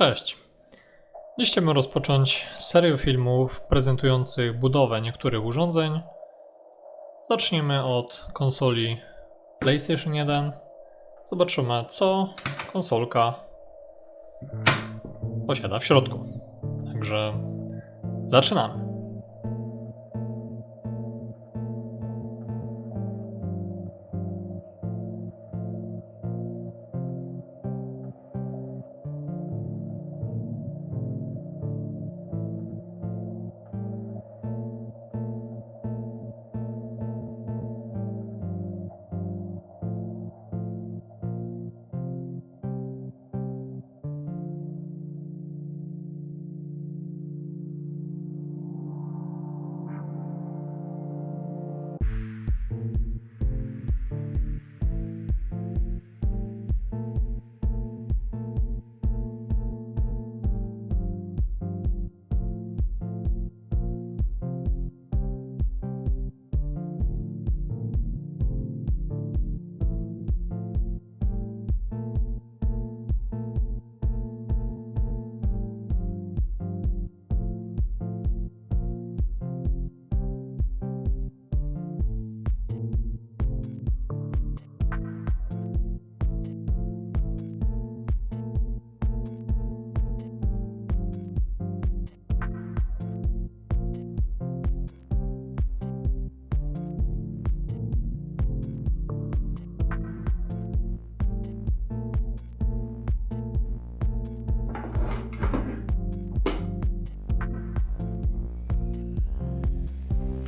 Cześć. Dziś chciałbym rozpocząć serię filmów prezentujących budowę niektórych urządzeń. Zaczniemy od konsoli PlayStation 1. Zobaczymy, co konsolka posiada w środku. Także zaczynamy.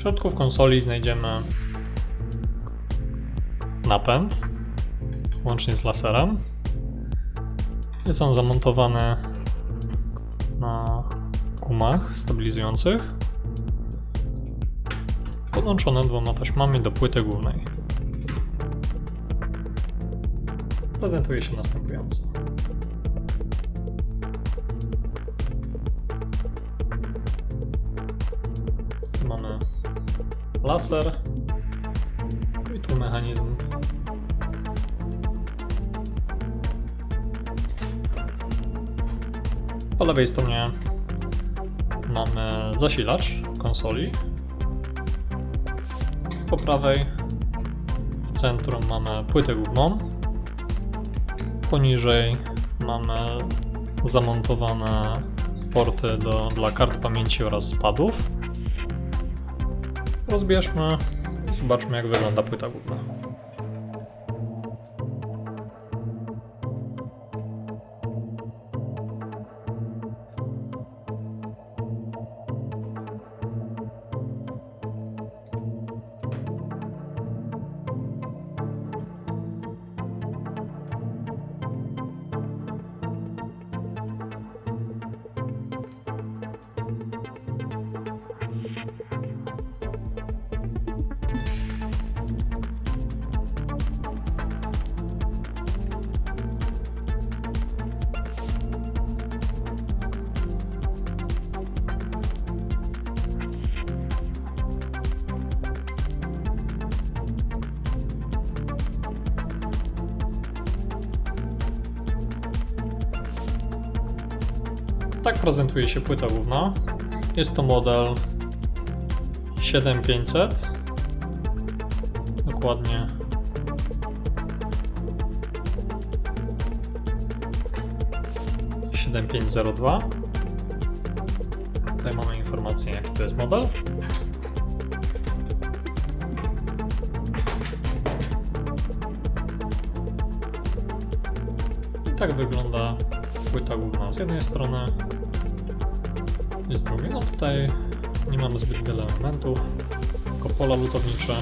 W środku w konsoli znajdziemy napęd, łącznie z laserem. Jest on zamontowany na gumach stabilizujących, podłączony dwoma taśmami do płyty głównej. Prezentuje się następująco. Laser i tu mechanizm. Po lewej stronie mamy zasilacz konsoli. Po prawej w centrum mamy płytę główną. Poniżej mamy zamontowane porty do, dla kart pamięci oraz padów. Rozbierzmy zobaczmy jak wygląda płyta główna. Tak prezentuje się płyta główna. Jest to model 7500. Dokładnie. Siedem pięć dwa. Tutaj mamy informację jaki to jest model. I tak wygląda płyta główna z jednej strony i z drugiej. No tutaj nie mamy zbyt wiele elementów, tylko pola lutownicze.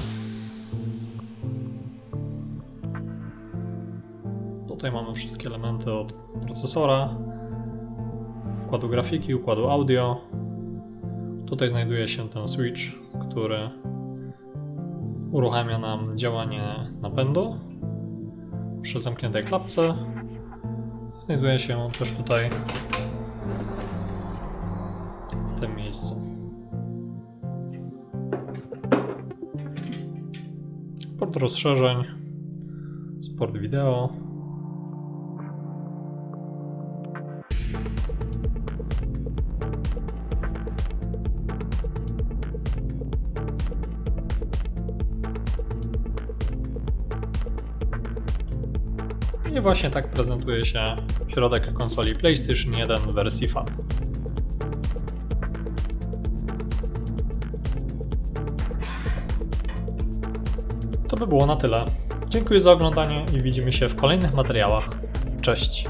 Tutaj mamy wszystkie elementy od procesora, układu grafiki, układu audio. Tutaj znajduje się ten switch, który uruchamia nam działanie napędu przy zamkniętej klapce. Znajduje się też tutaj w tym miejscu. Port rozszerzeń, sport wideo. I właśnie tak prezentuje się środek konsoli PlayStation 1 w wersji FAT. To by było na tyle. Dziękuję za oglądanie i widzimy się w kolejnych materiałach. Cześć!